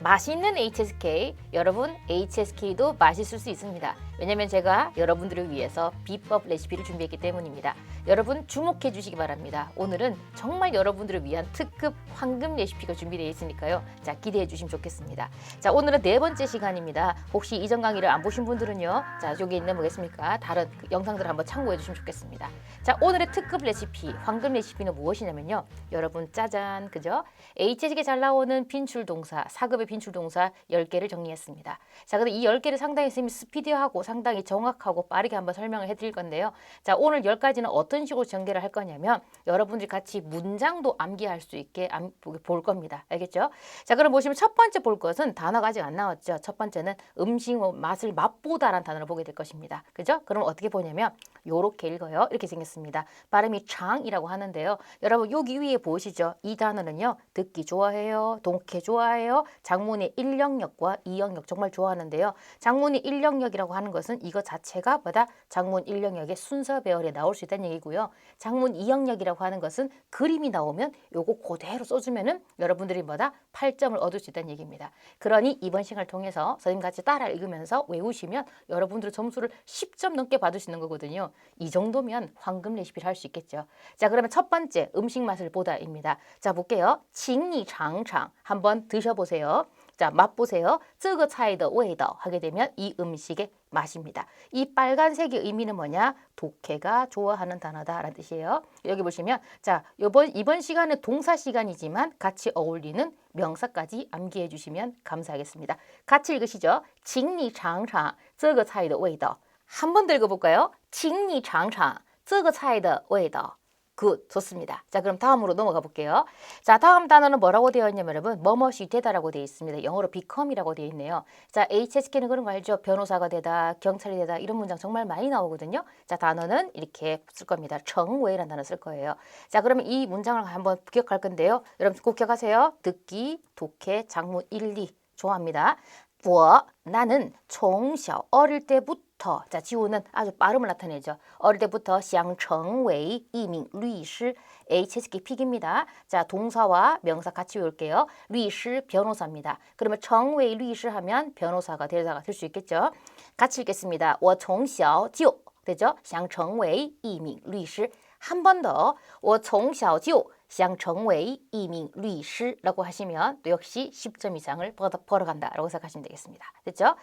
맛있는 HSK, 여러분 HSK도 맛있을 수 있습니다. 왜냐면 제가 여러분들을 위해서 비법 레시피를 준비했기 때문입니다. 여러분 주목해 주시기 바랍니다. 오늘은 정말 여러분들을 위한 특급 황금 레시피가 준비되어 있으니까요. 자, 기대해 주시면 좋겠습니다. 자, 오늘은 네 번째 시간입니다. 혹시 이전 강의를 안 보신 분들은요. 자, 여기 있는 뭐겠습니까? 다른 그 영상들을 한번 참고해 주시면 좋겠습니다. 자, 오늘의 특급 레시피, 황금 레시피는 무엇이냐면요. 여러분 짜잔. 그죠? HSK 잘 나오는 빈출 동사, 사급의 빈출 동사 10개를 정리했습니다. 자, 근데 이 10개를 상당히 쌤이 스피디하고 상당히 정확하고 빠르게 한번 설명을 해 드릴 건데요. 자, 오늘 10가지는 어떤 식으로 전개를 할 거냐면 여러분들이 같이 문장도 암기할 수 있게 암, 볼 겁니다. 알겠죠? 자, 그럼 보시면 첫 번째 볼 것은 단어가 아직 안 나왔죠. 첫 번째는 음식 맛을 맛보다라는 단어를 보게 될 것입니다. 그죠? 그럼 어떻게 보냐면 요렇게 읽어요. 이렇게 생겼습니다. 발음이 장이라고 하는데요. 여러분 여기 위에 보이시죠? 이 단어는요. 듣기 좋아해요. 동태 좋아해요. 장문의 1영역과 2영역 정말 좋아하는데요. 장문의 1영역이라고 하는 것은 이거 자체가 뭐다? 장문 1영역의 순서 배열에 나올 수 있다는 얘기고 요. 장문 2영역이라고 하는 것은 그림이 나오면 요거 그대로 써주면은 여러분들이 뭐다? 8점을 얻을 수 있다는 얘기입니다. 그러니 이번 시간을 통해서 선생님 같이 따라 읽으면서 외우시면 여러분들 점수를 10점 넘게 있는 거거든요. 이 정도면 황금 레시피를 할 수 있겠죠. 자, 그러면 첫 번째 음식 맛을 보다입니다. 자, 볼게요. 칭이 장장 한번 드셔보세요. 자, 맛보세요. 쯔그 차이더 웨이더 하게 되면 이 음식의 맛입니다. 이 빨간색의 의미는 뭐냐? 독해가 좋아하는 단어다라는 뜻이에요. 여기 보시면 자, 요번 이번 시간에 동사 시간이지만 같이 어울리는 명사까지 암기해 주시면 감사하겠습니다. 같이 읽으시죠. 징니 장창 쯔그 차이더 웨이더 한번 읽어볼까요? 징니 장창 쯔그 차이더 웨이더 굿, 좋습니다. 자, 그럼 다음으로 넘어가 볼게요. 자, 다음 단어는 뭐라고 되어 있냐면 여러분, 뭐뭇이 되다라고 되어 있습니다. 영어로 become이라고 되어 있네요. 자, HSK는 그런 거 알죠? 변호사가 되다, 경찰이 되다 이런 문장 정말 많이 나오거든요. 자, 단어는 이렇게 쓸 겁니다. 정웨이라는 단어 쓸 거예요. 자, 그러면 이 문장을 한번 기억할 건데요. 여러분 꼭 기억하세요. 듣기, 독해, 장문 1, 2 좋아합니다. 我 나는 从小 어릴 때부터 자 지호는 아주 발음을 나타내죠. 어릴 때부터 想成为一名律师 HSK 픽입니다. 자 동사와 명사 같이 외울게요. 律师 변호사입니다. 그러면 成为律师 하면 변호사가 대사가 될 수 있겠죠. 같이 읽겠습니다. 我从小就 되죠? 想成为一名律师 한 번 더. 我从小就 시장 정웨이 이밍 루이시라고 하시면 또 역시 10점 이상을 벌어, 벌어간다라고 생각하시면 되겠습니다. 됐죠?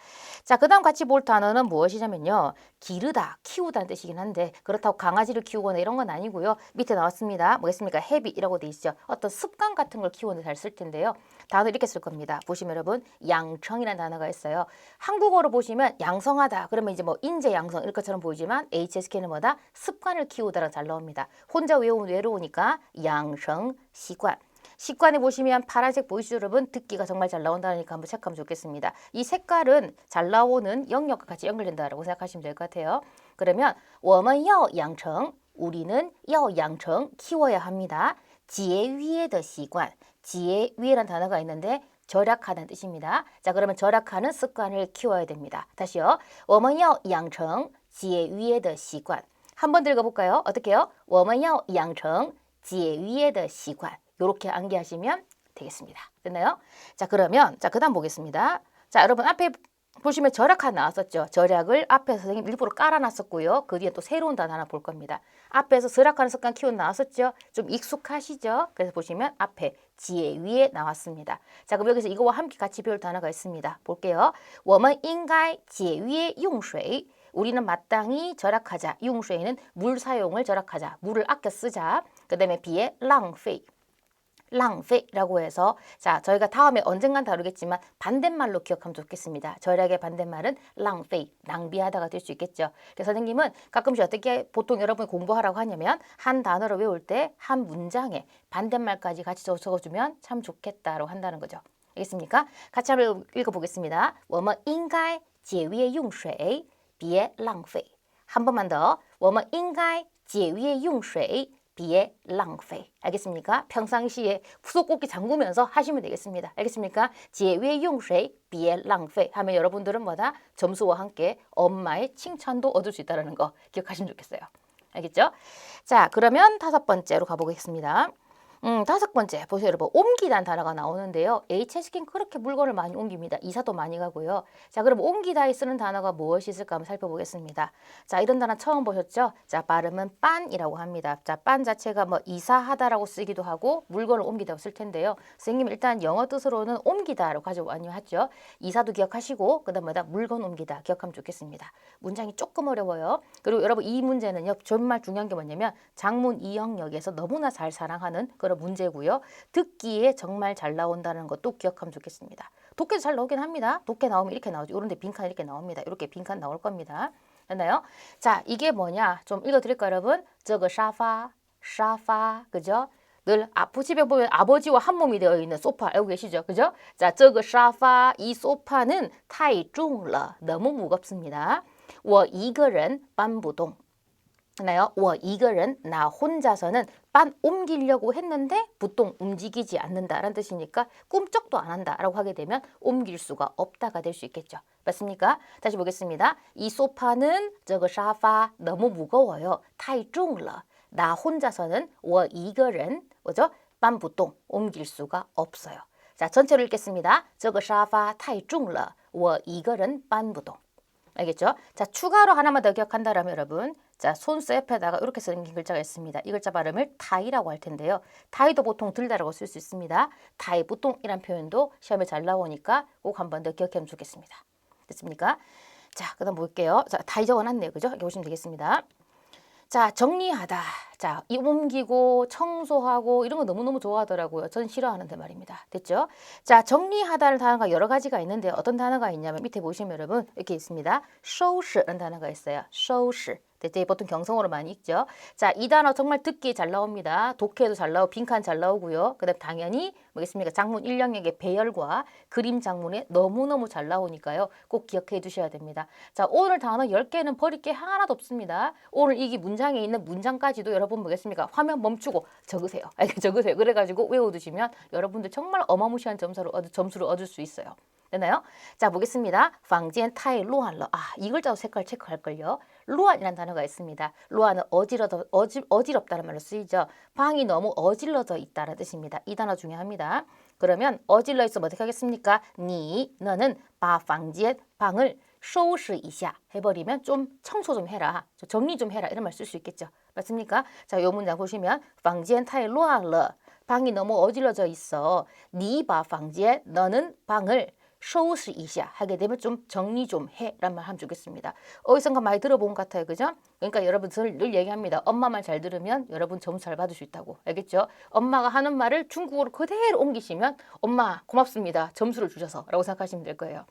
자, 그 다음 같이 볼 단어는 무엇이냐면요. 기르다, 키우다는 뜻이긴 한데 그렇다고 강아지를 키우거나 이런 건 아니고요. 밑에 나왔습니다. 뭐겠습니까? 헤비라고 돼 있죠. 어떤 습관 같은 걸 키우는데 잘 쓸 텐데요. 단어 이렇게 쓸 겁니다. 보시면 여러분 양청이라는 단어가 있어요. 한국어로 보시면 양성하다 그러면 이제 뭐 인재 양성 이럴 것처럼 보이지만 HSK는 뭐다? 습관을 키우다라고 잘 나옵니다. 혼자 외우면 외로우니까 양성 습관. 식관에 보시면 파란색 보이시죠 여러분? 듣기가 정말 잘 나온다니까 한번 체크하면 좋겠습니다. 이 색깔은 잘 나오는 영역과 같이 연결된다라고 생각하시면 될 것 같아요. 그러면 我们要养成 우리는 要养成 키워야 합니다. 지혜 위에 더习惯 지혜 위에라는 단어가 있는데 절약하는 뜻입니다. 자, 그러면 절약하는 습관을 키워야 됩니다. 다시요. 我们要养成지혜 위에 더习惯 한번 더 읽어볼까요? 어떻게요? 我们要养成지혜 위에 더习惯 요렇게 암기하시면 되겠습니다. 됐나요? 자, 그러면 자, 그다음 보겠습니다. 자, 여러분 앞에 보시면 절약한 나왔었죠. 절약을 앞에서 선생님 일부러 깔아놨었고요. 그 뒤에 또 새로운 단어 하나 볼 겁니다. 앞에서 절약하는 습관 키운 나왔었죠. 좀 익숙하시죠? 그래서 보시면 앞에 지혜 위에 나왔습니다. 자, 그럼 여기서 이거와 함께 같이 배울 단어가 있습니다. 볼게요. 我们应该节约用水. 우리는 마땅히 절약하자. 用水는 물 사용을 절약하자. 물을 아껴 쓰자. 그다음에 비에 浪费. 랑페라고 해서 자 저희가 다음에 언젠간 다루겠지만 반대말로 기억하면 좋겠습니다. 절약의 반대말은 랑페 낭비하다가 될 수 있겠죠. 그래서 선생님은 가끔씩 어떻게 보통 여러분이 공부하라고 하냐면 한 단어를 외울 때 한 문장에 반대말까지 같이 적어주면 참 좋겠다라고 한다는 거죠. 알겠습니까? 같이 한번 읽어보겠습니다. 我们应该节约用水别浪费한 번만 더. 我们应该节约用水 비에 랑페 알겠습니까? 평상시에 후속곡기 잠그면서 하시면 되겠습니다. 알겠습니까? 제외 용水 비에 랑페 하면 여러분들은 뭐다? 점수와 함께 엄마의 칭찬도 얻을 수 있다는 거 기억하시면 좋겠어요. 알겠죠? 자, 그러면 다섯 번째로 가보겠습니다. 음, 다섯 번째. 보세요 여러분. 옮기다는 단어가 나오는데요. HSK는 그렇게 물건을 많이 옮깁니다. 이사도 많이 가고요. 자 그럼 옮기다에 쓰는 단어가 무엇이 있을까 한번 살펴보겠습니다. 자 이런 단어 처음 보셨죠? 자 발음은 빤이라고 합니다. 자빤 자체가 뭐 이사하다라고 쓰기도 하고 물건을 옮기다고 쓸 텐데요. 선생님 일단 영어 뜻으로는 많이 하죠. 이사도 기억하시고 그 다음에 물건 옮기다 기억하면 좋겠습니다. 문장이 조금 어려워요. 그리고 여러분 이 문제는요 정말 중요한 게 뭐냐면 장문 이형역에서 너무나 잘 사랑하는 그런 문제고요. 듣기에 정말 잘 나온다는 것도 기억하면 좋겠습니다. 독해도 잘 나오긴 합니다. 독해 나오면 이렇게 나오죠. 이런데 빈칸 이렇게 나옵니다. 이렇게 빈칸 나올 겁니다. 됐나요? 자, 이게 뭐냐? 좀 읽어드릴까요, 여러분? 저거 샤파, 샤파, 그죠? 늘 아버집에 보면 아버지와 한 몸이 되어 있는 소파 알고 계시죠? 그죠? 자, 저거 샤파, 이 소파는 타이 중러 너무 무겁습니다. 我一个人搬不动. 나요? 我一个人나 혼자서는 빤 옮기려고 했는데 보통 움직이지 않는다라는 뜻이니까 꿈쩍도 안 한다라고 하게 되면 옮길 수가 없다가 될 수 있겠죠. 맞습니까? 다시 보겠습니다. 이 소파는 저거 샤파 너무 무거워요. 타이 중러. 나 혼자서는 我一个人 뭐죠? 빤 보통 옮길 수가 없어요. 자, 전체로 읽겠습니다. 저거 샤파 타이 중러. 我一个人搬不动. 알겠죠? 자, 추가로 하나만 더 기억한다라면 여러분, 자, 손수 옆에다가 이렇게 생긴 글자가 있습니다. 이 글자 발음을 타이라고 할 텐데요. 타이도 보통 들다라고 쓸 수 있습니다. 타이 보통이란 표현도 시험에 잘 나오니까 꼭 한 번 더 기억하면 좋겠습니다. 됐습니까? 자, 그 다음 볼게요. 자, 타이 적어놨네요. 그죠? 이렇게 보시면 되겠습니다. 자, 정리하다. 자, 이 옮기고 청소하고 이런 거 너무너무 좋아하더라고요. 전 싫어하는데 말입니다. 됐죠? 자, 정리하다는 단어가 여러 가지가 있는데 어떤 단어가 있냐면 밑에 보시면 여러분 이렇게 있습니다. 收拾라는 단어가 있어요. 收拾. 대체 보통 경성어로 많이 읽죠. 자, 이 단어 정말 듣기 잘 나옵니다. 독해도 잘 나오고 빈칸 잘 나오고요. 그다음 당연히 뭐겠습니까? 장문 1영역의 배열과 그림 장문에 너무너무 잘 나오니까요. 꼭 기억해 두셔야 됩니다. 자, 오늘 단어 10개는 버릴 게 하나도 없습니다. 오늘 이 문장에 있는 문장까지도 여러분 뭐겠습니까? 화면 멈추고 적으세요. 아니, 적으세요. 그래 가지고 외워 두시면 여러분들 정말 어마무시한 점수를 얻을 수 있어요. 되나요? 자 보겠습니다. 방지엔 타이 루안러. 아, 이 글자도 색깔 체크할걸요. 루안이라는 단어가 있습니다. 루안은 어지러, 어지, 어지럽다는 말로 쓰이죠. 방이 너무 어질러져 있다는 뜻입니다. 이 단어 중요합니다. 그러면 어질러 있으면 어떻게 하겠습니까? 니, 너는 바 방지엔 방을 쇼우시 이샤 해버리면 좀 청소 좀 해라. 정리 좀 해라. 이런 말 쓸 수 있겠죠. 맞습니까? 자, 요 문장 보시면 방지엔 타이 루안러. 방이 너무 어질러져 있어. 니바 방지엔 너는 방을 收拾 이시야 하게 되면 좀 정리 좀 해란 말 하면 좋겠습니다. 어디선가 많이 들어본 것 같아요. 그죠? 그러니까 여러분 저는 늘 얘기합니다. 엄마 말잘 들으면 여러분 점수 잘 받을 수 있다고. 알겠죠? 엄마가 하는 말을 중국어로 그대로 옮기시면 엄마 고맙습니다. 점수를 주셔서 라고 생각하시면 될 거예요.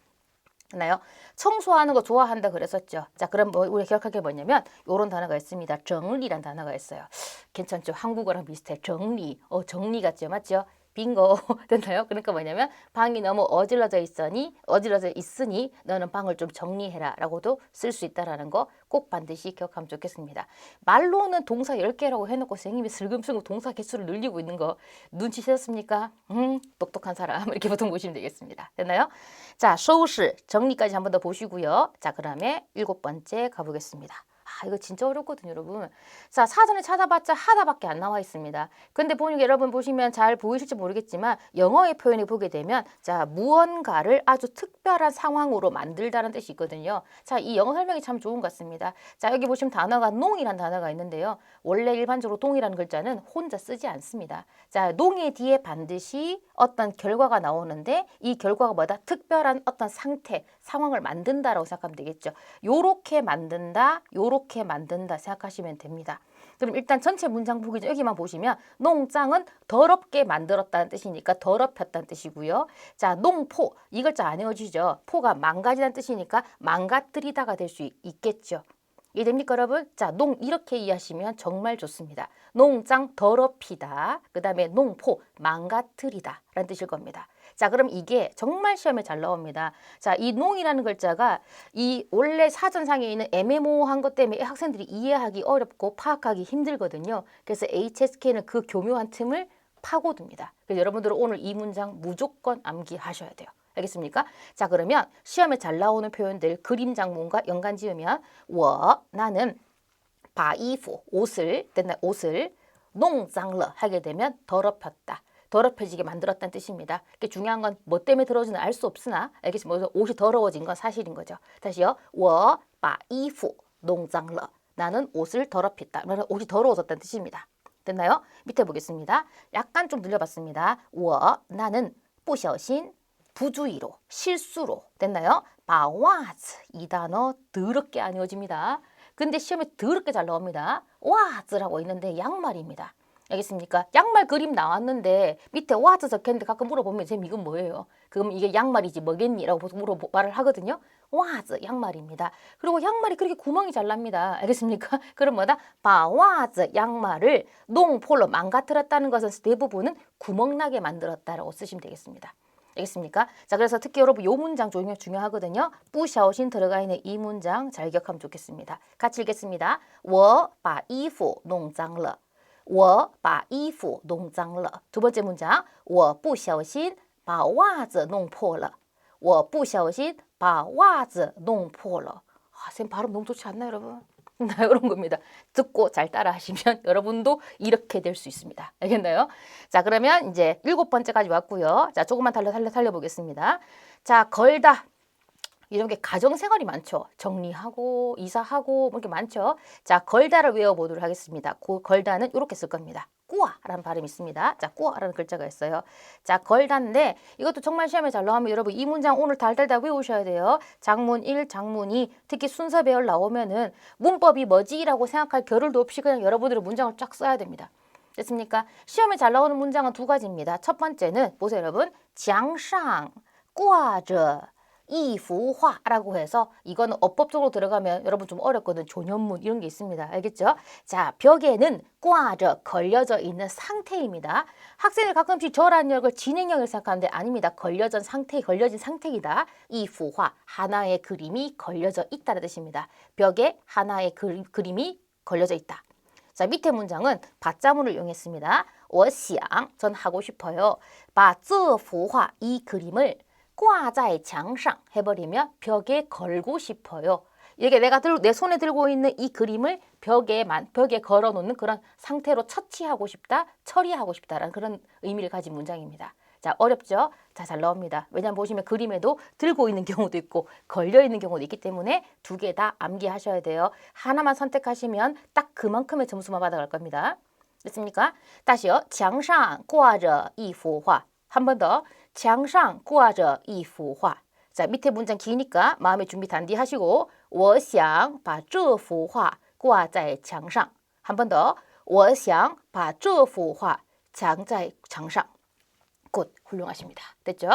나요 청소하는 거 좋아한다 그랬었죠. 자, 그럼 뭐 우리 기억할 게 뭐냐면 요런 단어가 있습니다. 정리란 단어가 있어요. 괜찮죠? 한국어랑 비슷해. 정리. 어, 정리 같죠? 맞죠? 빙고 됐나요? 그러니까 뭐냐면 방이 너무 어질러져 있으니 어질러져 있으니 너는 방을 좀 정리해라라고도 쓸 수 있다라는 거 꼭 반드시 기억하면 좋겠습니다. 말로는 동사 10개라고 해 놓고 선생님이 슬금슬금 동사 개수를 늘리고 있는 거 눈치채셨습니까? 음, 똑똑한 사람 이렇게 보통 보시면 되겠습니다. 됐나요? 자, 收拾 정리까지 한 번 더 보시고요. 자, 그다음에 일곱 번째 가보겠습니다. 아, 이거 진짜 어렵거든요, 여러분. 자, 사전에 찾아봤자 하다밖에 안 나와 있습니다. 근데 보니까 여러분 보시면 잘 보이실지 모르겠지만 영어의 표현을 보게 되면 자, 무언가를 아주 특별한 상황으로 만들다는 뜻이 있거든요. 자, 이 영어 설명이 참 좋은 것 같습니다. 자, 여기 보시면 단어가 농이라는 단어가 있는데요. 원래 일반적으로 동이라는 글자는 혼자 쓰지 않습니다. 자, 농의 뒤에 반드시 어떤 결과가 나오는데 이 결과가 뭐다? 특별한 어떤 상태, 상황을 만든다라고 생각하면 되겠죠. 요렇게 만든다, 요렇게 만든다 생각하시면 됩니다. 그럼 일단 전체 문장 보기 전 여기만 보시면 농장은 더럽게 만들었다는 뜻이니까 더럽혔다는 뜻이고요. 자, 농포 이 글자 안 외워지죠. 포가 망가지다는 뜻이니까 망가뜨리다가 될 수 있겠죠. 이해됩니까 여러분? 자, 농 이렇게 이해하시면 정말 좋습니다. 농장 더럽히다. 그 다음에 농포 망가뜨리다 라는 뜻일 겁니다. 자, 그럼 이게 정말 시험에 잘 나옵니다. 자, 이 농이라는 글자가 이 원래 사전상에 있는 애매모호한 것 때문에 학생들이 이해하기 어렵고 파악하기 힘들거든요. 그래서 HSK는 그 교묘한 틈을 파고듭니다. 그래서 여러분들은 오늘 이 문장 무조건 암기하셔야 돼요. 알겠습니까? 자 그러면 시험에 잘 나오는 표현들 그림 장문과 연관 지으면 워 나는 바이프 옷을 된다 옷을 농장러 하게 되면 더럽혔다. 더럽혀지게 만들었다는 뜻입니다. 이게 중요한 건 뭐 때문에 더러워지는 알 수 없으나 알겠습니다. 그래서 옷이 더러워진 건 사실인 거죠. 다시요. 我把衣服弄脏了. 나는 옷을 더럽혔다. 그러면 옷이 더러워졌다는 뜻입니다. 됐나요? 밑에 보겠습니다. 약간 좀 늘려봤습니다. 我 나는 不小心 부주의로 실수로 됐나요? 把袜子 이 단어 더럽게 안 외워집니다. 근데 시험에 더럽게 잘 나옵니다. 와즈라고 있는데 양말입니다. 알겠습니까? 양말 그림 나왔는데 밑에 와즈 적혔는데 가끔 물어보면 쌤 이건 뭐예요? 그럼 이게 양말이지 뭐겠니라고 물어 말을 하거든요. 와즈 양말입니다. 그리고 양말이 그렇게 구멍이 잘 납니다. 알겠습니까? 그럼 뭐다? 바 와즈 양말을 농폴로 망가뜨렸다는 것은 대부분은 구멍 나게 만들었다라고 쓰시면 되겠습니다. 알겠습니까? 자, 그래서 특히 여러분 요 문장 중요 중요하거든요. 뿌샤오신 들어가 있는 이 문장 잘 기억하면 좋겠습니다. 같이 읽겠습니다. 我把衣服弄脏了. 我把衣服弄脏了. 두 번째 문장. 我不小心把袜子弄破了.我不小心把袜子弄破了. 아, 쌤 발음 너무 좋지 않나요, 여러분? 나 이런 겁니다. 듣고 잘 따라 하시면 여러분도 이렇게 될 수 있습니다. 알겠나요? 자, 그러면 이제 일곱 번째까지 왔고요. 자, 조금만 달려 달려 달려 보겠습니다. 자, 걸다. 이런 게 가정생활이 많죠. 정리하고 이사하고 뭐 이렇게 많죠. 자, 걸다를 외워보도록 하겠습니다. 고, 걸다는 이렇게 쓸 겁니다. 꾸아라는 발음이 있습니다. 자, 꾸아라는 글자가 있어요. 자, 걸다인데 이것도 정말 시험에 잘 나오면 여러분 이 문장 오늘 달달 다 외우셔야 돼요. 장문 1, 장문 2 특히 순서 배열 나오면은 문법이 뭐지라고 생각할 겨를도 없이 그냥 여러분들의 문장을 쫙 써야 됩니다. 됐습니까? 시험에 잘 나오는 문장은 두 가지입니다. 첫 번째는 보세요 여러분. 장상 꾸아저 이부화라고 해서 이거는 어법적으로 들어가면 여러분 좀 어렵거든 조년문 이런 게 있습니다 알겠죠 자 벽에는 꽈져 걸려져 있는 상태입니다 학생들 가끔씩 저라는 역을 진행형을 생각하는데 아닙니다 걸려진 상태 걸려진 상태이다 이부화 하나의 그림이 걸려져 있다는 뜻입니다 벽에 하나의 그, 그림이 걸려져 있다 자 밑에 문장은 받자문을 이용했습니다 我想전 하고 싶어요 把这幅画이 그림을 꽈자의 장상 해버리면 벽에 걸고 싶어요. 이게 내가 들, 내 손에 들고 있는 이 그림을 벽에만 벽에 걸어놓는 그런 상태로 처치하고 싶다, 처리하고 싶다라는 그런 의미를 가진 문장입니다. 자 어렵죠? 자 잘 나옵니다. 왜냐하면 보시면 그림에도 들고 있는 경우도 있고 걸려 있는 경우도 있기 때문에 두 개 다 암기하셔야 돼요. 하나만 선택하시면 딱 그만큼의 점수만 받아갈 겁니다. 됐습니까? 다시요. 장상 꼬아져 이후화 한 번 더. 墙上挂着一幅画. 자, 밑에 문장 기니까 마음의 준비 단디 하시고 我想把这幅画挂在墙上. 한 번 더. 我想把这幅画墙在墙上. 굿, 훌륭하십니다. 됐죠?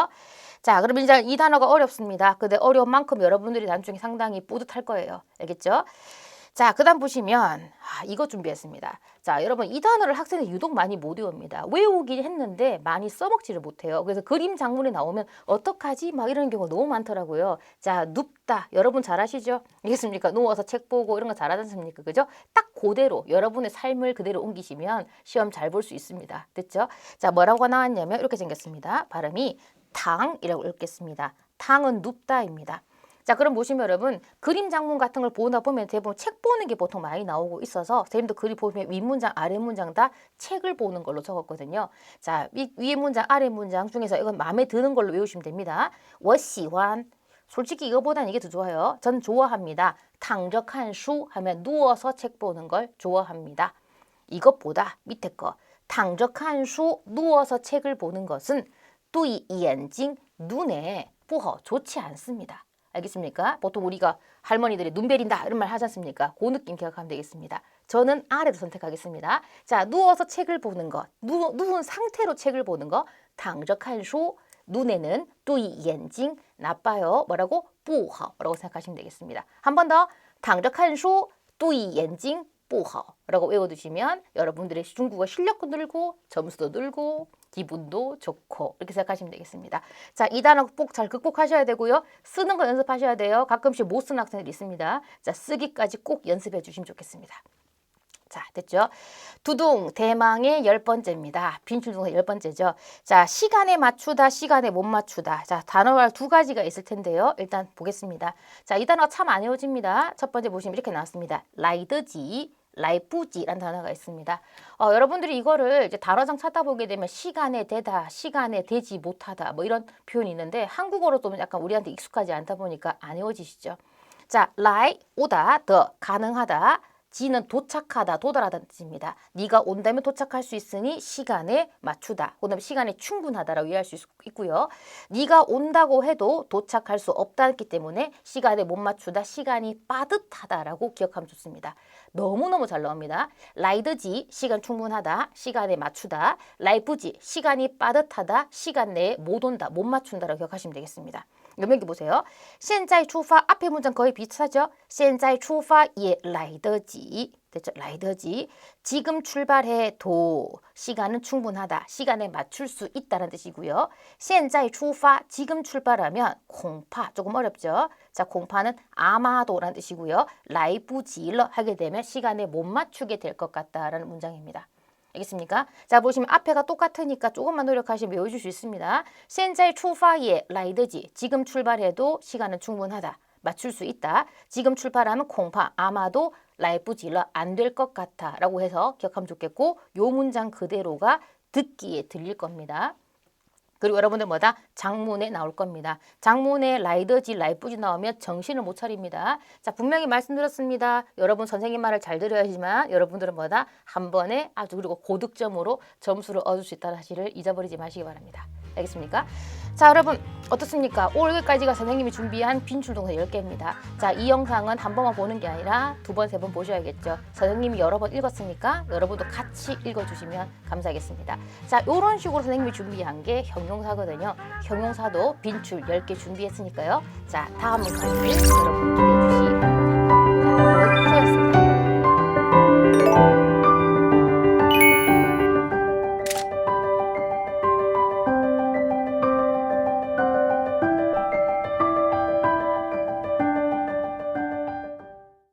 자, 그럼 이제 이 단어가 어렵습니다. 근데 어려운 만큼 여러분들이 나중에 상당히 뿌듯할 거예요. 알겠죠? 자, 그 다음 보시면 아, 이거 준비했습니다. 자, 여러분 이 단어를 학생이 유독 많이 못 외웁니다. 외우긴 했는데 많이 써먹지를 못해요. 그래서 그림 장문에 나오면 어떡하지? 막 이런 경우 너무 많더라고요. 자, 눕다. 여러분 잘 아시죠? 알겠습니까? 누워서 책 보고 이런 거 잘하지 않습니까? 그죠? 딱 그대로 여러분의 삶을 그대로 옮기시면 시험 잘 볼 수 있습니다. 됐죠? 자, 뭐라고 나왔냐면 이렇게 생겼습니다. 발음이 탕이라고 읽겠습니다. 탕은 눕다입니다. 자, 그럼 보시면 여러분 그림 장문 같은 걸 보다 보면 대부분 책 보는 게 보통 많이 나오고 있어서 선생님도 그림 보면 윗 문장, 아래 문장 다 책을 보는 걸로 적었거든요. 자, 위, 위에 문장, 아래 문장 중에서 이건 마음에 드는 걸로 외우시면 됩니다. 我喜欢 솔직히 이거보다는 이게 더 좋아요. 전 좋아합니다. 탕적한 수 하면 누워서 책 보는 걸 좋아합니다. 이것보다 밑에 거 탕적한 수 누워서 책을 보는 것은 뚜이 엔징 눈에 부허 좋지 않습니다. 알겠습니까? 보통 우리가 할머니들이 눈 베린다 이런 말 하지 않습니까? 그 느낌 기억하면 되겠습니다. 저는 아래도 선택하겠습니다. 자, 누워서 책을 보는 것, 누, 누운 상태로 책을 보는 것, 당적한 수, 눈에는 뚜이 엔징 나빠요. 뭐라고? 부허라고 생각하시면 되겠습니다. 한 번 더, 당적한 수, 뚜이 엔징 부허라고 외워두시면 여러분들의 중국어 실력도 늘고 점수도 늘고 기분도 좋고 이렇게 생각하시면 되겠습니다. 자, 이 단어 꼭 잘 극복하셔야 되고요. 쓰는 거 연습하셔야 돼요. 가끔씩 못 쓰는 학생들이 있습니다. 자, 쓰기까지 꼭 연습해 주시면 좋겠습니다. 자, 됐죠? 두둥, 대망의 열 번째입니다. 빈출동사 열 번째죠. 자, 시간에 맞추다, 시간에 못 맞추다. 자, 단어가 두 가지가 있을 텐데요. 일단 보겠습니다. 자, 이 단어가 참 안 외워집니다. 첫 번째 보시면 이렇게 나왔습니다. 라이드지, 라이뿌지라는 단어가 있습니다. 어, 여러분들이 이거를 이제 단어상 찾아보게 되면 시간에 되다, 시간에 되지 못하다 뭐 이런 표현이 있는데 한국어로 좀 약간 우리한테 익숙하지 않다 보니까 안 외워지시죠. 자, 라이 오다, 더 가능하다. 지는 도착하다, 도달하다는 뜻입니다. 네가 온다면 도착할 수 있으니 시간에 맞추다. 그다음에 시간에 충분하다라고 이해할 수 있- 있고요. 네가 온다고 해도 도착할 수 없다기 때문에 시간에 못 맞추다, 시간이 빠듯하다라고 기억하면 좋습니다. 너무너무 잘 나옵니다. 라이드지 시간 충분하다, 시간에 맞추다. 라이프지 시간이 빠듯하다, 시간 내에 못 온다, 못 맞춘다라고 기억하시면 되겠습니다. 여기 보세요. 现在出发 앞에 문장 거의 비슷하죠? 现在出发也来得及 됐죠? 来得及 지금 출발해도 시간은 충분하다. 시간에 맞출 수 있다는 뜻이고요. 现在出发 지금 출발하면 공파 조금 어렵죠? 자, 공파는 아마도라는 뜻이고요. 来不及了 하게 되면 시간에 못 맞추게 될 것 같다라는 문장입니다. 알겠습니까? 자 보시면 앞에가 똑같으니까 조금만 노력하시면 외워줄 수 있습니다. 现在出发也来得及 지금 출발해도 시간은 충분하다. 맞출 수 있다. 지금 출발하면 공파 아마도 라이프질러 안 될 것 같아 라고 해서 기억하면 좋겠고 요 문장 그대로가 듣기에 들릴 겁니다. 그리고 여러분들 뭐다? 장문에 나올 겁니다. 장문에 라이더지, 라이프지 나오면 정신을 못 차립니다. 자, 분명히 말씀드렸습니다. 여러분 선생님 말을 잘 들어야지만 여러분들은 뭐다? 한 번에 아주 그리고 고득점으로 점수를 얻을 수 있다는 사실을 잊어버리지 마시기 바랍니다. 알겠습니까? 자, 여러분 어떻습니까? 오늘까지가 선생님이 준비한 빈출 동사 10개입니다. 자, 이 영상은 한 번만 보는 게 아니라 두 번, 세 번 보셔야겠죠. 선생님이 여러 번 읽었으니까 여러분도 같이 읽어주시면 감사하겠습니다. 자, 이런 식으로 선생님이 준비한 게 형용사거든요. 형용사도 빈출 10개 준비했으니까요. 자, 다음 영상을 여러분 기대해 주시기